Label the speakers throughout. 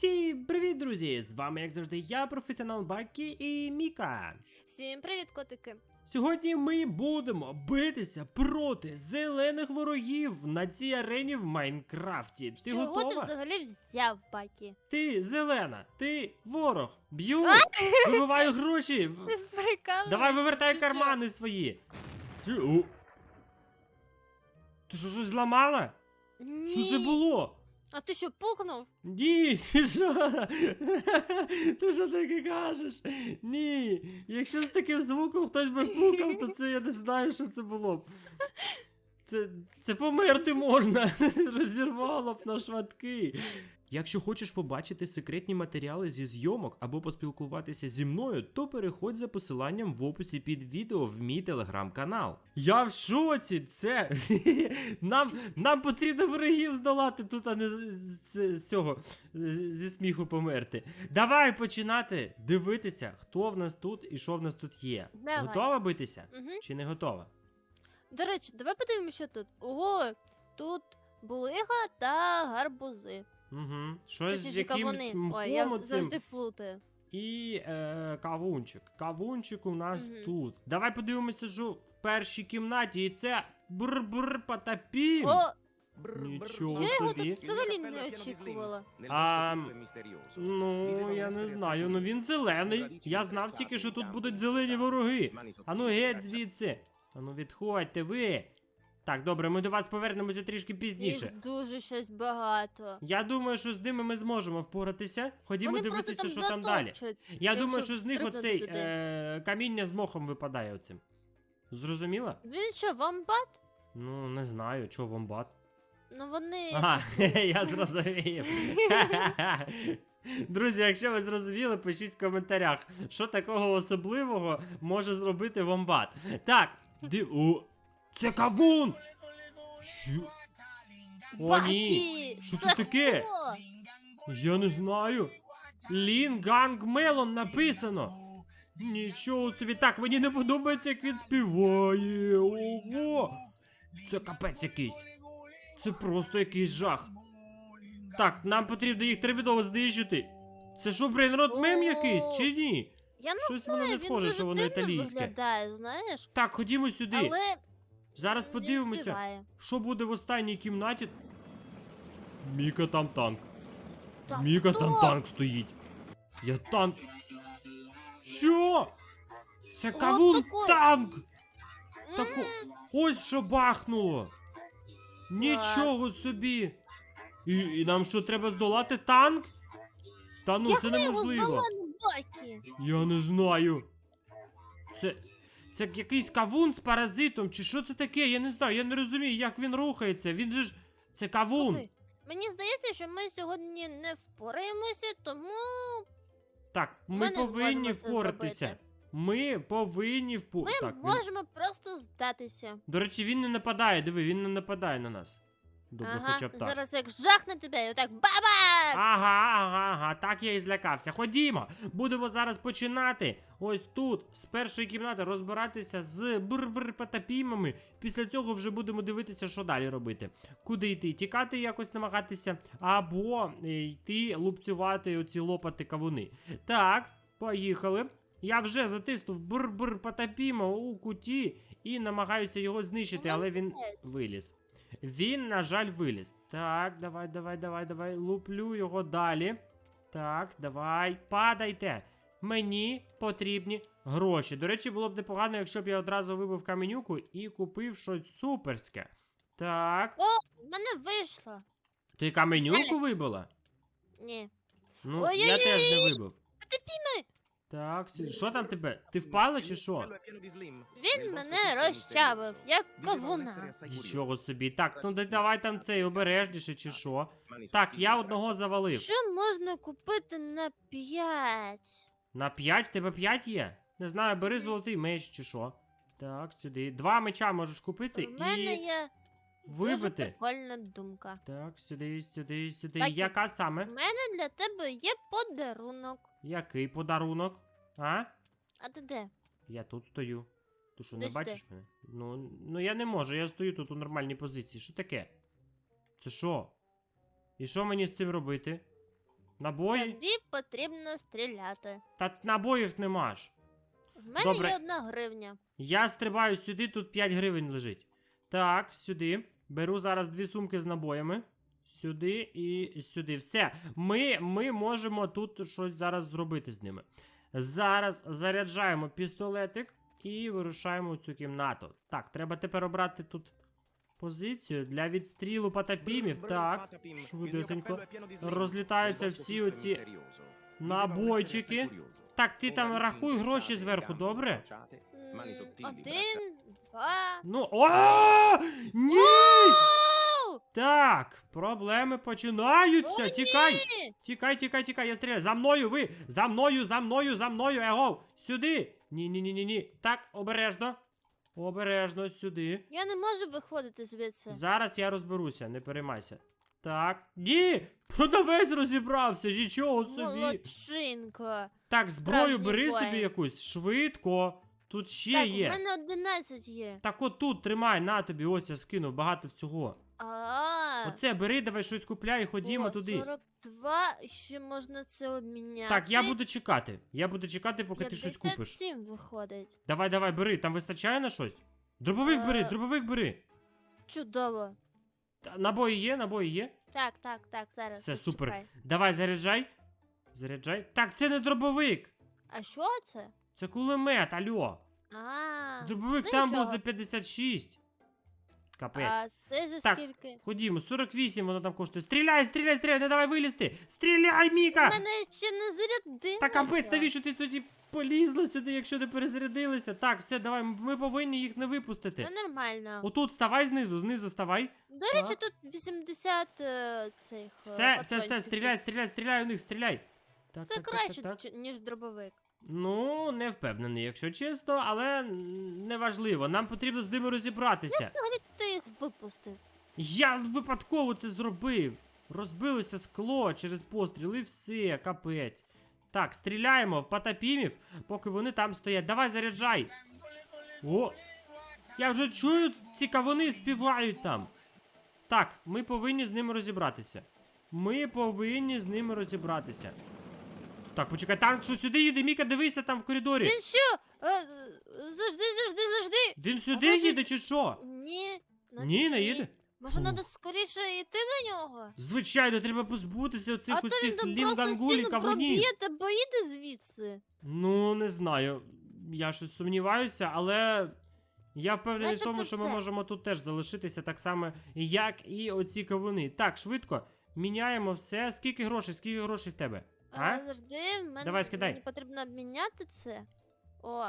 Speaker 1: Всім привіт, друзі! З вами, як завжди, я, професіонал Бакі і Міка.
Speaker 2: Всім привіт, котики.
Speaker 1: Сьогодні ми будемо битися проти зелених ворогів на цій арені в Майнкрафті. Ти
Speaker 2: Чого
Speaker 1: готова?
Speaker 2: ти взагалі взяв бакі?
Speaker 1: Ти зелена, ти ворог. Б'ю, вибиваю гроші. В-
Speaker 2: Ти прикалуєш?
Speaker 1: Давай вивертай кармани свої. Ти, о. ти що щось зламала?
Speaker 2: Ні.
Speaker 1: Що це було?
Speaker 2: А ти що, пукнув?
Speaker 1: Ні, ти що? Ти що таке кажеш? Ні. Якщо з таким звуком хтось би пукав, то це я не знаю, що це було б. Це, це померти можна. Розірвало б на шматки. Якщо хочеш побачити секретні матеріали зі зйомок або поспілкуватися зі мною, то переходь за посиланням в описі під відео в мій телеграм-канал. Я в шоці! Це нам, нам потрібно ворогів здолати тут, а не з, з- з цього зі сміху померти. Давай починати дивитися, хто в нас тут і що в нас тут є.
Speaker 2: Давай.
Speaker 1: Готова битися?
Speaker 2: Угу.
Speaker 1: Чи не готова?
Speaker 2: До речі, давай подивимося, що тут. Ого, тут булига та гарбузи.
Speaker 1: Угу. Щось з
Speaker 2: Точніше,
Speaker 1: якимсь
Speaker 2: кавуни. Ой, я
Speaker 1: мхом оцим.
Speaker 2: завжди плутаю.
Speaker 1: І е, кавунчик. Кавунчик у нас
Speaker 2: Мгм.
Speaker 1: тут. Давай подивимося, що в першій кімнаті. І це бр-бр потапім.
Speaker 2: О,
Speaker 1: Нічого
Speaker 2: я його
Speaker 1: собі.
Speaker 2: тут взагалі не очікувала.
Speaker 1: А, Ну, я не знаю. Ну він зелений. Я знав тільки, що тут будуть зелені вороги. Ану геть звідси. Ану відходьте ви. Так, добре, ми до вас повернемося трішки пізніше.
Speaker 2: Їх дуже щось багато.
Speaker 1: Я думаю, що з ними ми зможемо впоратися. Ходімо
Speaker 2: Вони
Speaker 1: дивитися,
Speaker 2: просто
Speaker 1: що там далі.
Speaker 2: затопчуть.
Speaker 1: Я
Speaker 2: якщо
Speaker 1: думаю, що з них
Speaker 2: стрибнути
Speaker 1: оцей
Speaker 2: туди.
Speaker 1: е, каміння з мохом випадає оцим. Зрозуміла?
Speaker 2: Він що, вамбат?
Speaker 1: Ну, не знаю, чого вомбат.
Speaker 2: Ну вони.
Speaker 1: Ага, я зрозумів. Друзі, якщо ви зрозуміли, пишіть в коментарях, що такого особливого може зробити вомбат. Так, див. О, це кавун! Що? О, ні. Що
Speaker 2: Це
Speaker 1: таке?
Speaker 2: хто?
Speaker 1: Я не знаю. Лін Ганг Мелон написано. Нічого собі. Так, мені не подобається, як він співає. Ого! Це капець якийсь. Це просто якийсь жах. Так, нам потрібно їх терміново знищити. Це що, брейнрот мем якийсь, чи ні?
Speaker 2: Я не
Speaker 1: Щось воно
Speaker 2: знаю,
Speaker 1: не
Speaker 2: він
Speaker 1: схоже,
Speaker 2: дуже
Speaker 1: що воно
Speaker 2: дивно
Speaker 1: італійське.
Speaker 2: виглядає, знаєш?
Speaker 1: Так, ходімо сюди.
Speaker 2: Але
Speaker 1: Зараз подивимося, що буде в останній кімнаті. Міка там танк.
Speaker 2: Та
Speaker 1: Міка
Speaker 2: хто?
Speaker 1: там танк стоїть. Я танк. Що? Це кавун танк!
Speaker 2: М,
Speaker 1: Таку... Ось що бахнуло. Нічого собі. І, і нам що, треба здолати танк? Та ну,
Speaker 2: Як
Speaker 1: це
Speaker 2: його
Speaker 1: неможливо. Я не знаю. Це. Це якийсь кавун з паразитом, чи що це таке? Я не знаю, я не розумію, як він рухається. Він же ж. Це кавун.
Speaker 2: Слухай, Мені здається, що ми сьогодні не впораємося, тому
Speaker 1: Так, ми,
Speaker 2: Ми не
Speaker 1: повинні
Speaker 2: зможемо це
Speaker 1: впоратися.
Speaker 2: зробити.
Speaker 1: Ми повинні впу...
Speaker 2: ми
Speaker 1: Так, він...
Speaker 2: можемо просто здатися.
Speaker 1: До речі, він не нападає, диви, він не нападає на нас. Добре,
Speaker 2: ага,
Speaker 1: хоча б так.
Speaker 2: зараз як жахне тебе, і отак баба!
Speaker 1: Ага, ага, ага, так я і злякався. Ходімо, будемо зараз починати ось тут, з першої кімнати, розбиратися з бр-бр потапімами. Після цього вже будемо дивитися, що далі робити. Куди йти? Тікати якось намагатися, або е, йти лупцювати оці лопати кавуни. Так, поїхали. Я вже затиснув бр-бр потапіма у куті і намагаюся його знищити, але він виліз. Він, на жаль, виліз. Так, давай, давай, давай, давай. Луплю його далі. Так, давай. Падайте. Мені потрібні гроші. До речі, було б непогано, якщо б я одразу вибив каменюку і купив щось суперське. Так.
Speaker 2: О, В мене вийшло.
Speaker 1: Ти каменюку вибила?
Speaker 2: Ні.
Speaker 1: Ну,
Speaker 2: Ой-ой-ой!
Speaker 1: я теж не вибив.
Speaker 2: Потопіми!
Speaker 1: Так, що там тебе? Ти впала чи що?
Speaker 2: Він мене розчавив, як кавуна.
Speaker 1: Нічого собі. Так, ну давай там цей обережніше чи що. Так, я одного завалив.
Speaker 2: Що можна купити на п'ять?
Speaker 1: На 5? В тебе 5 є? Не знаю, бери золотий меч чи що. Так, сюди. Два меча можеш купити
Speaker 2: У мене
Speaker 1: і
Speaker 2: є дуже
Speaker 1: вибити.
Speaker 2: прикольна думка.
Speaker 1: Так, сюди, сюди, сюди.
Speaker 2: Так,
Speaker 1: Яка
Speaker 2: У мене для тебе є подарунок.
Speaker 1: Який подарунок? А?
Speaker 2: А ти де?
Speaker 1: Я тут стою. Ти що, не
Speaker 2: Десь
Speaker 1: бачиш мене? Ну, ну я не можу, я стою тут у нормальній позиції. Що таке? Це що? І що мені з цим робити? Набої?
Speaker 2: Тобі потрібно стріляти.
Speaker 1: Та набоїв нема ж.
Speaker 2: В мене
Speaker 1: Добре.
Speaker 2: є одна гривня.
Speaker 1: Я стрибаю сюди, тут 5 гривень лежить. Так, сюди. Беру зараз дві сумки з набоями. Сюди і сюди. Все. Ми, ми можемо тут щось зараз зробити з ними. Зараз заряджаємо пістолетик і вирушаємо в цю кімнату. Так, треба тепер обрати тут позицію для відстрілу патапімів. Так, швидесенько. Розлітаються всі оці набойчики. Так, ти там рахуй гроші зверху, добре?
Speaker 2: Один, два.
Speaker 1: Ну. О! Ні! Так, проблеми починаються.
Speaker 2: О,
Speaker 1: Тікай!
Speaker 2: ні!
Speaker 1: Тікай, тікай, тікай, я стріляю. За мною ви! За мною, за мною, за мною, его! Сюди! Ні, ні, ні, ні, ні. Так, обережно. Обережно сюди.
Speaker 2: Я не можу виходити звідси.
Speaker 1: Зараз я розберуся, не переймайся. Так. Ні! Продавець розібрався, нічого собі.
Speaker 2: Молодчинка.
Speaker 1: Так, зброю
Speaker 2: Справжній
Speaker 1: бери
Speaker 2: воїн.
Speaker 1: собі якусь, швидко. Тут ще
Speaker 2: так,
Speaker 1: є.
Speaker 2: у мене 11 є.
Speaker 1: Так от тут тримай, на тобі, ось я скинув багато всього. Оце бери, давай щось купляй ходімо
Speaker 2: о,
Speaker 1: туди.
Speaker 2: 42, ще можна це обміняти.
Speaker 1: Так, я буду чекати. Я буду чекати, поки ти щось купиш.
Speaker 2: 57 виходить.
Speaker 1: Давай, давай, бери, там вистачає на щось? Дробовик бери,
Speaker 2: Е.
Speaker 1: дробовик бери.
Speaker 2: Чудово.
Speaker 1: Та, Набої є, набої є.
Speaker 2: Так, так, так, зараз.
Speaker 1: Все, супер.
Speaker 2: почекай.
Speaker 1: Давай, заряджай. Заряджай. Так, це не дробовик.
Speaker 2: А що це?
Speaker 1: Це кулемет, альо.
Speaker 2: А,
Speaker 1: Дробовик
Speaker 2: ну
Speaker 1: там був
Speaker 2: нічого.
Speaker 1: за 56. Капець.
Speaker 2: а це за
Speaker 1: Так.
Speaker 2: скільки?
Speaker 1: Ходімо, 48 воно там коштує. Стріляй, стріляй, стріляй, не давай вилізти. Стріляй, Міка!
Speaker 2: У мене ще не зарядилося.
Speaker 1: Та капець, навіщо ти тоді полізла сюди, якщо не перезарядилися? Так, все, давай, ми повинні їх не випустити.
Speaker 2: Це нормально.
Speaker 1: Отут ставай знизу, знизу ставай.
Speaker 2: До речі,
Speaker 1: Так.
Speaker 2: тут 80 е, цих. е,
Speaker 1: Все, все, все,
Speaker 2: патрончиків.
Speaker 1: стріляй, стріляй, стріляй у них, стріляй. Так,
Speaker 2: Це краще,
Speaker 1: так, так.
Speaker 2: ч- ніж дробовик.
Speaker 1: Ну, не впевнений, якщо чесно, але неважливо. Нам потрібно з ними розібратися.
Speaker 2: Взагалі ти їх випустив.
Speaker 1: Я випадково це зробив. Розбилося скло через постріл і все, капець. Так, стріляємо в патапімів, поки вони там стоять. Давай заряджай. О! Я вже чую, ці кавуни співають там. Так, ми повинні з ними розібратися. Ми повинні з ними розібратися. Так, почекай, танк, що сюди їде, Міка, дивися там в коридорі.
Speaker 2: Він що? Е, Завжди, завжди, завжди.
Speaker 1: Він сюди
Speaker 2: А може-
Speaker 1: їде чи що?
Speaker 2: Ні. наче
Speaker 1: Ні, не їде.
Speaker 2: Може,
Speaker 1: Фу.
Speaker 2: треба скоріше йти до нього?
Speaker 1: Звичайно, треба позбутися оцих
Speaker 2: а то він
Speaker 1: усіх
Speaker 2: там просто
Speaker 1: лінгангулі
Speaker 2: стіну
Speaker 1: кавунів.
Speaker 2: проб'є та поїде звідси.
Speaker 1: Ну, не знаю. Я щось сумніваюся, але я впевнений в тому, що ми
Speaker 2: все.
Speaker 1: можемо тут теж залишитися так само, як і оці кавуни. Так, швидко. Міняємо все. Скільки грошей? Скільки грошей в тебе? А?
Speaker 2: Завжди в мене
Speaker 1: Давай, скидай.
Speaker 2: мені потрібно обміняти це. О.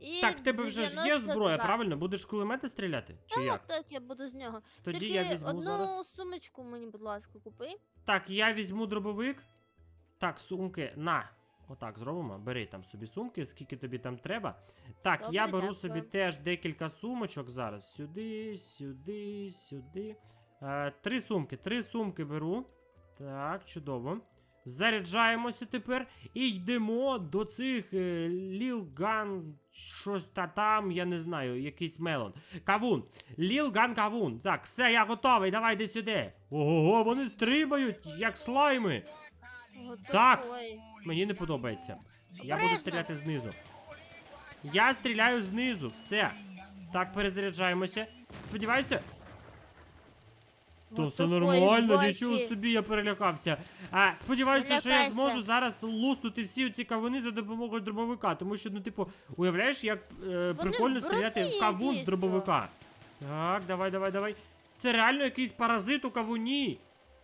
Speaker 2: І
Speaker 1: Так, в тебе вже ж є
Speaker 2: 92.
Speaker 1: зброя, правильно? Будеш з кулемета стріляти? Чи
Speaker 2: Так,
Speaker 1: як?
Speaker 2: так, я буду з нього.
Speaker 1: Тоді
Speaker 2: Тільки
Speaker 1: я візьму
Speaker 2: одну
Speaker 1: зараз.
Speaker 2: сумочку мені, будь ласка, купи.
Speaker 1: Так, я візьму дробовик. Так, сумки. На. Отак зробимо. Бери там собі сумки, скільки тобі там треба. Так, я
Speaker 2: Добре,
Speaker 1: беру
Speaker 2: дякую.
Speaker 1: собі теж декілька сумочок зараз. Сюди, сюди, сюди. Е, три сумки, три сумки беру. Так, чудово. Заряджаємося тепер і йдемо до цих е, Лілган, щось та там, я не знаю, якийсь мелон. Кавун. Лілган кавун. Так, все, я готовий, давай йди сюди. Ого, вони стрибають, як слайми.
Speaker 2: От
Speaker 1: Так. Мені не подобається. Я буду стріляти знизу. Я стріляю знизу, все. Так, перезаряджаємося. Сподіваюся. То все нормально, нічого собі я перелякався. А, сподіваюся, що я
Speaker 2: Перелякайся.
Speaker 1: зможу зараз луснути всі ці кавуни за допомогою дробовика. Тому що, ну, типу, уявляєш, як е, прикольно
Speaker 2: в
Speaker 1: стріляти в кавун з дробовика. Так, давай, давай, давай. Це реально якийсь паразит у кавуні.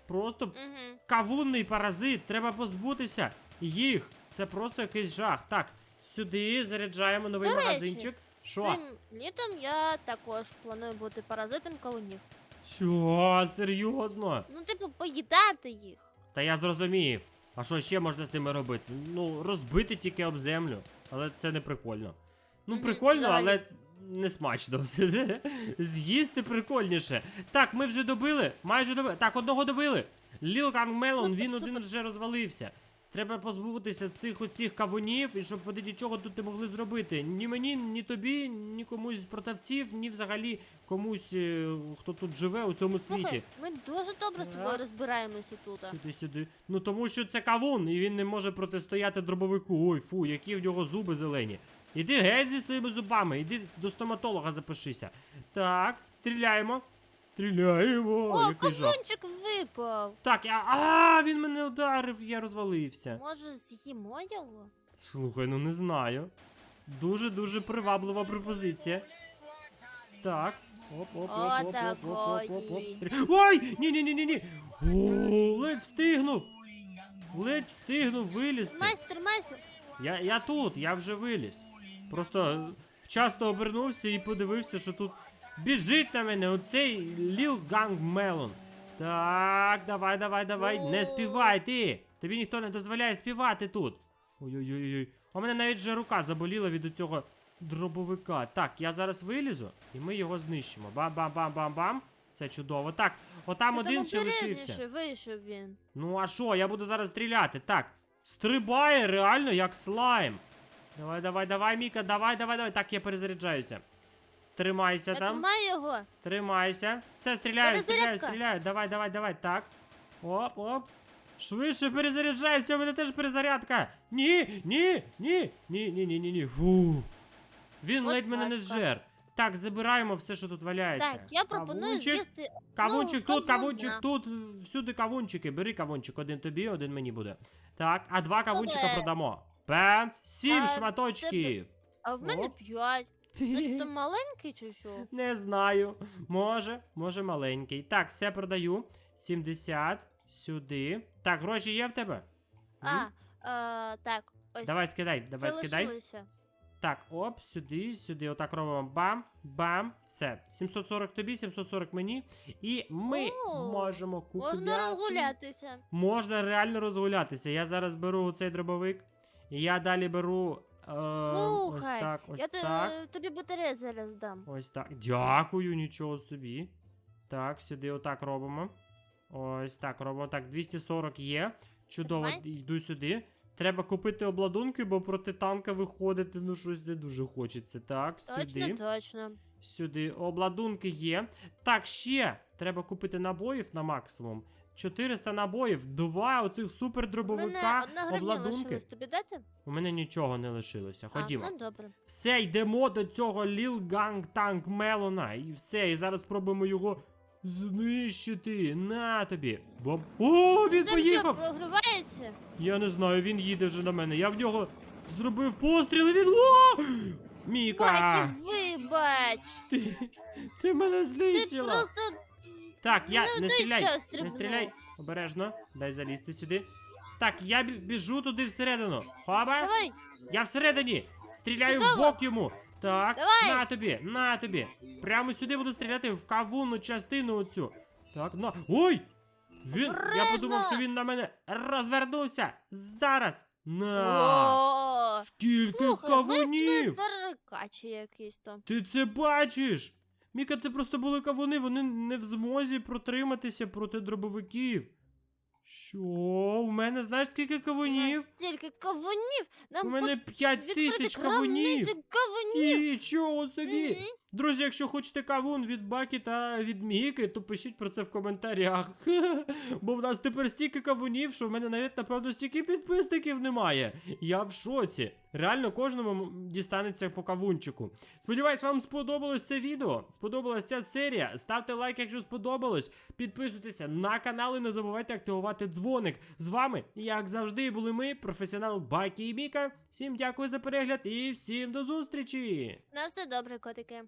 Speaker 1: Просто
Speaker 2: Угу.
Speaker 1: кавунний паразит, треба позбутися їх. Це просто якийсь жах. Так, сюди заряджаємо новий
Speaker 2: До речі,
Speaker 1: магазинчик. Що?
Speaker 2: Цим літом я також планую бути паразитом кавунів.
Speaker 1: Що? Серйозно?
Speaker 2: Ну, типу, поїдати їх.
Speaker 1: Та я зрозумів. А що ще можна з ними робити? Ну, розбити тільки об землю. Але це не прикольно. Ну, прикольно, але не смачно. З'їсти прикольніше. Так, ми вже добили. Майже добили. Так, одного добили. Ліл Мелон,
Speaker 2: Супер,
Speaker 1: він один вже розвалився. Треба позбутися цих оцих кавунів, і щоб вони нічого тут не могли зробити. Ні мені, ні тобі, ні комусь з продавців, ні взагалі комусь, е, хто тут живе у цьому світі.
Speaker 2: Слухай, ми дуже добре з тобою розбираємося тут.
Speaker 1: Сюди, сюди. Ну тому що це кавун, і він не може протистояти дробовику. Ой, фу, які в нього зуби зелені. Іди геть зі своїми зубами, іди до стоматолога запишися. Так, стріляємо. Стріляємо!
Speaker 2: О,
Speaker 1: який
Speaker 2: випав.
Speaker 1: Так, я. А, він мене ударив, я розвалився.
Speaker 2: Може, з'їмо його?
Speaker 1: Слухай, ну не знаю. Дуже-дуже приваблива пропозиція. Так. Оп, оп, оп, оп, оп, оп, оп, оп, Стрі... Ой! Ні-ні-ні-ні-ні! О, ледь встигнув! Ледь встигнув виліз!
Speaker 2: Майстер, майстер.
Speaker 1: Я, я тут, я вже виліз. Просто вчасно обернувся і подивився, що тут біжить на мене оцей Ліл Ганг Мелон. Так, давай, давай, давай. Не співай ти. Тобі ніхто не дозволяє співати тут. Ой-ой-ой. У мене навіть вже рука заболіла від цього дробовика. Так, я зараз вилізу і ми його знищимо. Бам-бам-бам-бам-бам. Все чудово. Так, отам
Speaker 2: Ти
Speaker 1: один ще лишився.
Speaker 2: Вийшов він.
Speaker 1: Ну а що, я буду зараз стріляти. Так. Стрибає реально як слайм. Давай, давай, давай, Міка, давай, давай, давай. Так, я перезаряджаюся. Тримайся
Speaker 2: Я
Speaker 1: там.
Speaker 2: тримаю його.
Speaker 1: Тримайся. Все, стріляю, стріляю,
Speaker 2: Перезарядка.
Speaker 1: стріляю. Давай, давай, давай. Так. Оп, оп. Швидше перезаряджайся, у мене теж перезарядка. Ні, ні, ні, ні, ні, ні, ні, ні. Фу. Він
Speaker 2: Будь
Speaker 1: ледь мене не зжер. Так, забираємо все, що тут валяється.
Speaker 2: Так, я пропоную
Speaker 1: Кавунчик.
Speaker 2: з'їсти.
Speaker 1: Кавунчик
Speaker 2: Ну,
Speaker 1: тут,
Speaker 2: кавун,
Speaker 1: кавунчик тут, всюди кавунчики. Бери кавунчик, один тобі, один мені буде. Так, а два кавунчика
Speaker 2: Добре.
Speaker 1: продамо. Пем, сім
Speaker 2: А,
Speaker 1: шматочків.
Speaker 2: А в мене п'ять. Значить, там маленький чи що?
Speaker 1: Не знаю. Може, може маленький. Так, все продаю. 70. Сюди. Так, гроші є в тебе?
Speaker 2: А,
Speaker 1: М?
Speaker 2: е, так, ось.
Speaker 1: Давай скидай, давай
Speaker 2: це
Speaker 1: скидай.
Speaker 2: лишилося.
Speaker 1: Так, оп, сюди, сюди. Отак робимо. Бам, бам. Все. 740 тобі, 740 мені. І ми
Speaker 2: О,
Speaker 1: можемо купити.
Speaker 2: Можна розгулятися.
Speaker 1: Можна реально розгулятися. Я зараз беру цей дробовик. І я далі беру. Е, ось так, ось
Speaker 2: Я
Speaker 1: так.
Speaker 2: тобі батарею зараз дам.
Speaker 1: Ось так. Дякую, нічого собі. Так, сюди отак робимо. Ось так робимо. Так, 240 є. Чудово,
Speaker 2: Тримай.
Speaker 1: йду сюди. Треба купити обладунки, бо проти танка виходити, ну щось не дуже хочеться. Так,
Speaker 2: Точно,
Speaker 1: сюди.
Speaker 2: точно.
Speaker 1: Сюди обладунки є. Так, ще треба купити набоїв на максимум. 400 набоїв, два оцих
Speaker 2: У
Speaker 1: супер
Speaker 2: мене
Speaker 1: обладунки.
Speaker 2: Тобі дати?
Speaker 1: У мене нічого не лишилося. Ходімо.
Speaker 2: А, ну добре.
Speaker 1: Все, йдемо до цього Ліл Ганг Танк Мелона. І все, і зараз спробуємо його знищити. На тобі. Боб. О, він
Speaker 2: Там
Speaker 1: поїхав!
Speaker 2: що, прогривається?
Speaker 1: Я не знаю, він їде вже на мене. Я в нього зробив постріл, і він. О! Міка!
Speaker 2: Баки, вибач.
Speaker 1: Ти, ти мене
Speaker 2: Ти
Speaker 1: знищила!
Speaker 2: просто
Speaker 1: Так, я
Speaker 2: Ну,
Speaker 1: не
Speaker 2: той
Speaker 1: стріляй.
Speaker 2: час
Speaker 1: Не стріляй. Обережно. Дай залізти сюди. Так, я бі- біжу туди всередину. Хоба!
Speaker 2: давай.
Speaker 1: Я всередині! Стріляю в
Speaker 2: Чудово.
Speaker 1: бок йому! Так,
Speaker 2: Давай.
Speaker 1: на тобі, на тобі. Прямо сюди буду стріляти в кавунну частину оцю. Так, на. Ой! Він. Я
Speaker 2: Обережно.
Speaker 1: подумав, що він на мене розвернувся. Зараз. На.
Speaker 2: О,
Speaker 1: Скільки
Speaker 2: слухай,
Speaker 1: кавунів!
Speaker 2: Таракачі якісь там.
Speaker 1: Ти це бачиш? Міка, це просто були кавуни, вони не в змозі протриматися проти дробовиків. Що? У мене знаєш скільки кавунів?
Speaker 2: Стільки кавунів. Нам
Speaker 1: У мене
Speaker 2: п'ять
Speaker 1: тисяч кавунів.
Speaker 2: кавунів.
Speaker 1: І Нічого собі!
Speaker 2: Мгм.
Speaker 1: Друзі, якщо хочете кавун від Бакі та від Міки, то пишіть про це в коментарях. Бо в нас тепер стільки кавунів, що в мене навіть, напевно, стільки підписників немає. Я в шоці. Реально кожному дістанеться по кавунчику. Сподіваюсь, вам сподобалось це відео. Сподобалась ця серія. Ставте лайк, якщо сподобалось. Підписуйтеся на канал і не забувайте активувати дзвоник. З вами, як завжди, були ми, професіонал Бакі і Міка. Всім дякую за перегляд і всім до зустрічі!
Speaker 2: На все добре, котики.